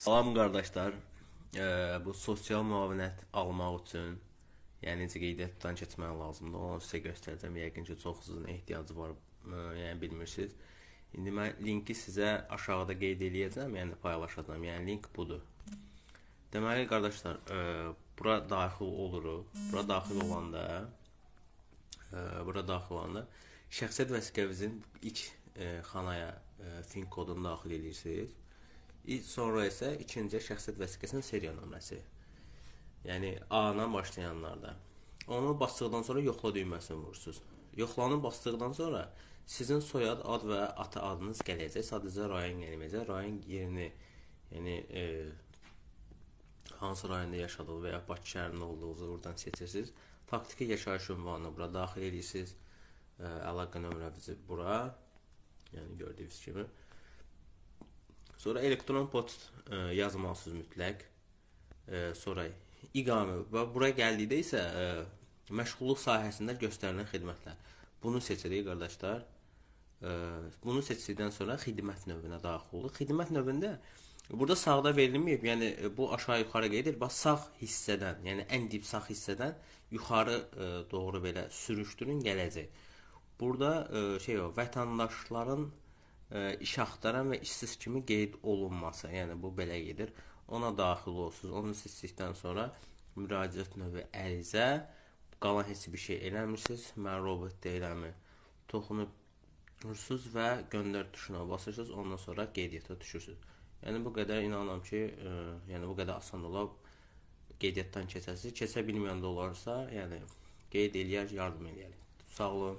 Salam qardaşlar. Eee, bu sosial müavinət almaq üçün, yəni necə qeydiyyatdan keçmək lazımdır. Onu sizə göstərəcəm. Yəqin ki, çoxunuzun ehtiyacı var, eee, yəni bilmirsiniz. İndi mən linki sizə aşağıda qeyd eləyəcəm, yəni paylaşacağam. Yəni link budur. Deməli qardaşlar, eee, bura daxil oluruq. Bura daxil olanda, eee, bura daxil olanda şəxsiyyət vəsiqənizin ilk eee, xanaya eee, fin kodunu daxil edirsiniz. Sonra isə ikinci şəxsiyyət vəsiqəsinin seriya nömrəsi. Yəni A-dan başlayanlarda. Onu basdıqdan sonra yoxla düyməsini vurursunuz. Yoxlanı basdıqdan sonra sizin soyad, ad və ata adınız gələcək. Sadəcə rayon gəlməyəcək. Rayon yerini, yəni e, hansı rayonda yaşadığınız və ya Bakı şəhərində olduğunuzu buradan seçirsiniz. Faktiki yaşayış ünvanını bura daxil edirsiniz. E, əlaqə nömrənizi bura. Yəni gördüyünüz kimi. Sonra elektron poçt e, yazmalısınız mütləq. E, sonra iqamə və bura gəldikdə isə e, məşğulluq sahəsində göstərilən xidmətlər. Bunu seçirik qardaşlar. E, bunu seçdikdən sonra xidmət növünə daxil oluruq. Xidmət növündə burada sağda verilməyib, yəni bu aşağı-yuxarı gedir. Bax sağ hissədən, yəni ən dip sağ hissədən yuxarı e, doğru belə sürüşdürün gələcək. Burada e, şey o, vətəndaşların iş axtaran və işsiz kimi qeyd olunması, yəni bu belə gedir. Ona daxil olursunuz. Onu seçdikdən sonra müraciət növü ərizə, qalan heç bir şey eləmirsiniz. Mən robot deyirəmi? Toxunursunuz və göndər tuşuna basırsınız, ondan sonra qeydiyyata düşürsünüz. Yəni bu qədər inanıram ki, e, yəni bu qədər asan ola qeydiyyatdan keçəsiniz. Keçə bilməyən də olarsa, yəni qeyd eləyər, yardım eləyər. Sağ olun.